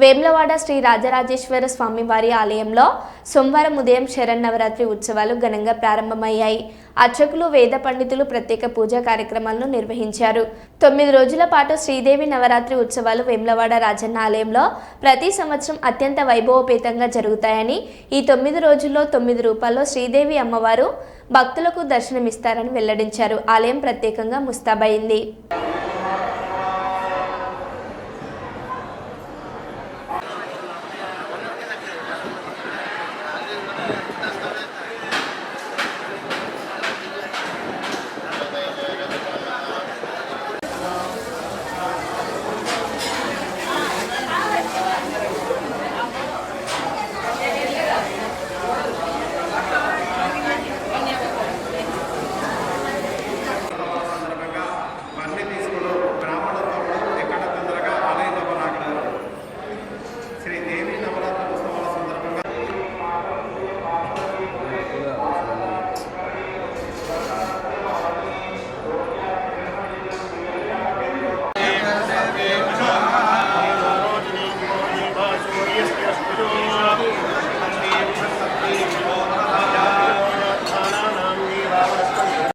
వేములవాడ శ్రీ రాజరాజేశ్వర స్వామివారి ఆలయంలో సోమవారం ఉదయం శరన్నవరాత్రి ఉత్సవాలు ఘనంగా ప్రారంభమయ్యాయి. అర్చకులు వేద పండితులు ప్రత్యేక పూజా కార్యక్రమాలను నిర్వహించారు. తొమ్మిది రోజుల పాటు శ్రీదేవి నవరాత్రి ఉత్సవాలు వేములవాడ రాజన్న ఆలయంలో ప్రతి సంవత్సరం అత్యంత వైభవపేతంగా జరుగుతాయని ఈ తొమ్మిది రోజుల్లో తొమ్మిది రూపాల్లో శ్రీదేవి అమ్మవారు భక్తులకు దర్శనమిస్తారని వెల్లడించారు. ఆలయం ప్రత్యేకంగా ముస్తాబైంది escrever não.